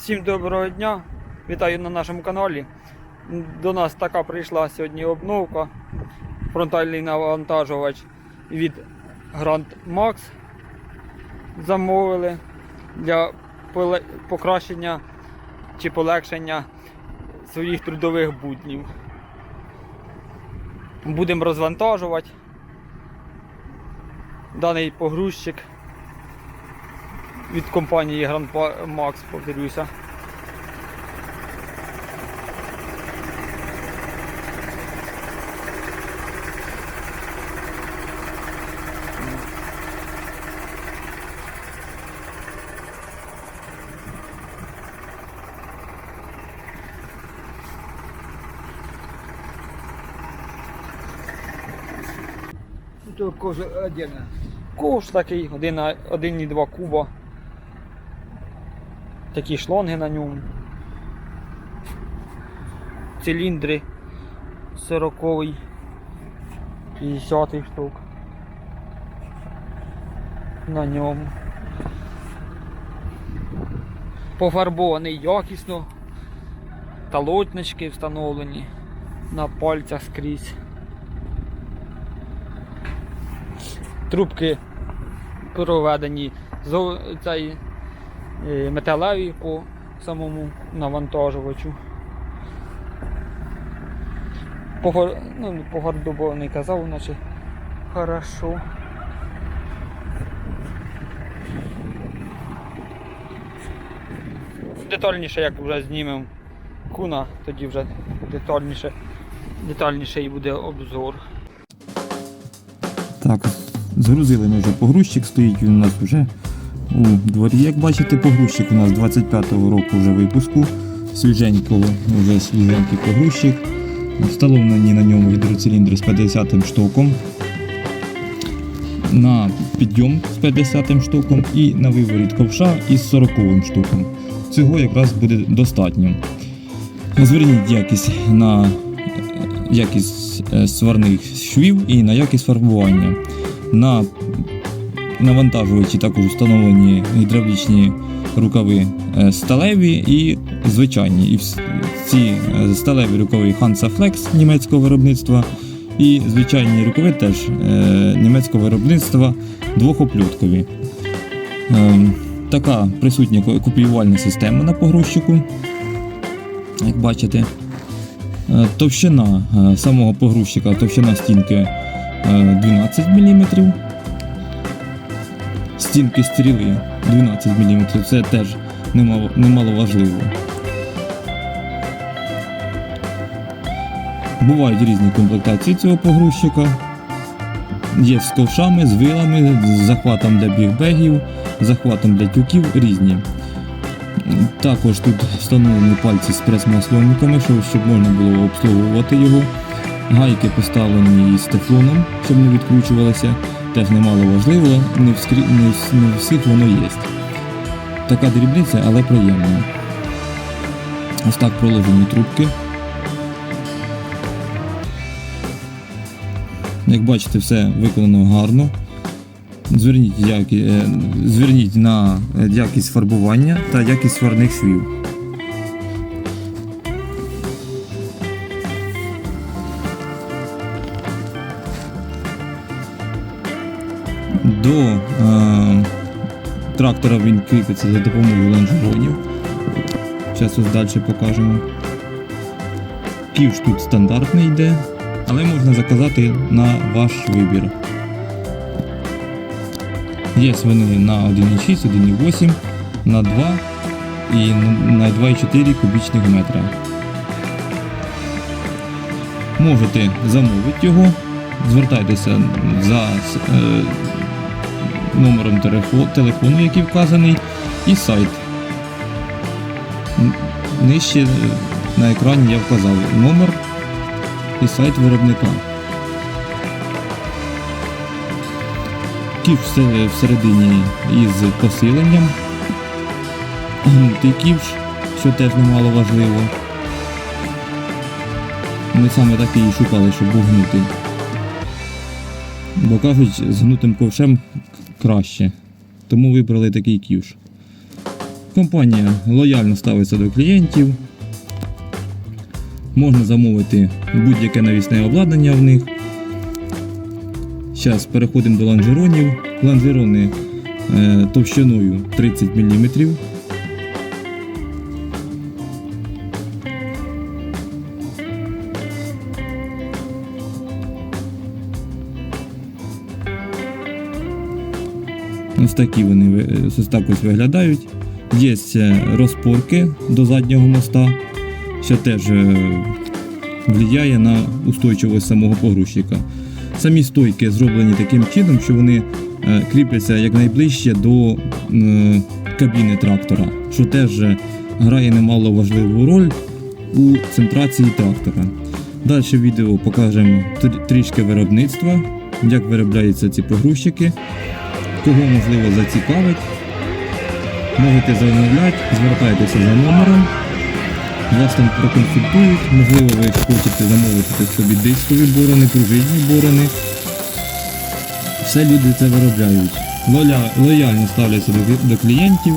Всім доброго дня! Вітаю на нашому каналі. До нас така прийшла сьогодні обновка. Фронтальний навантажувач від Grand Max. Замовили для покращення чи полегшення своїх трудових буднів. Будемо розвантажувати даний погрузчик від компанії Grand Max, повторюся. Ковш такий, 1,2 куба. Такі шлонги на ньому. Циліндри 40 50 штук. На ньому. Пофарбований якісно. Талотнички встановлені на пальцях скрізь. Трубки проведені цей, металеві по самому навантажувачу. Погор... Ну, погордобований казав, наче хорошо. Детальніше, як вже знімемо куна, тоді вже детальніше, детальніше і буде обзор. Так, згрузили ми вже погрузчик, стоїть він у нас вже у дворі. Як бачите, погрузчик у нас 25-го року вже випуску. Свіженького, вже свіженький погрузчик. Встановлені на ньому гідроциліндри з 50 штоком. На підйом з 50 штоком і на виворіт ковша із 40 штоком. Цього якраз буде достатньо. Зверніть якість на якість е, сварних швів і на якість фарбування. На навантажувачі також встановлені гідравлічні рукави е, сталеві і звичайні. І ці е, сталеві рукави Hansa Flex німецького виробництва і звичайні рукави теж е, німецького виробництва двохопльоткові. Ем, Така присутня ко- копіювальна система на погрузчику, як бачите. Товщина самого погрузчика, товщина стінки е, 12 мм. Стінки стріли 12 мм. Це теж немало, важливо. Бувають різні комплектації цього погрузчика. Є з ковшами, з вилами, з захватом для бігбегів, захватом для тюків різні. Також тут встановлені пальці з прес-масльонниками, щоб, можна було обслуговувати його. Гайки поставлені із тефлоном, щоб не відкручувалося. Теж немало важливо, не, вскрі... не, вс- не у всіх воно є. Така дрібниця, але приємна. Ось так проложені трубки. Як бачите, все виконано гарно. Зверніть, які, е, зверніть на е, якість фарбування та якість сварних швів. До е, трактора він кріпиться за допомогою лонжеронів. Зараз ось далі покажемо. Ківш тут стандартний йде, але можна заказати на ваш вибір. Є вони на 1,6, 1,8, на 2 і на 2,4 кубічних метра. Можете замовити його, звертайтеся за е, номером телефону, який вказаний, і сайт. Нижче е, на екрані я вказав номер і сайт виробника. Ківш всередині із посиленням. Гнутий ківш, що теж немало важливо. Ми саме такий і шукали, щоб був гнутий. Бо кажуть, з гнутим ковшем краще. Тому вибрали такий ківш. Компанія лояльно ставиться до клієнтів. Можна замовити будь-яке навісне обладнання в них. Зараз переходимо до лонжеронів. Лонжерони е, товщиною 30 мм. Ось такі вони ось так ось виглядають. Є розпорки до заднього моста, що теж е, впливає на устойчивість самого погрузчика. Самі стойки зроблені таким чином, що вони е, кріпляться якнайближче до кабіни трактора, що теж е, грає немало важливу роль у центрації трактора. Далі в відео покажемо трішки виробництва, як виробляються ці погрузчики. Кого можливо зацікавить, можете замовляти, звертайтеся за номером, вас там проконсультують, можливо, ви хочете замовити собі дискові борони, пружинні борони. Все люди це виробляють. Лояльно ставляться до, клієнтів,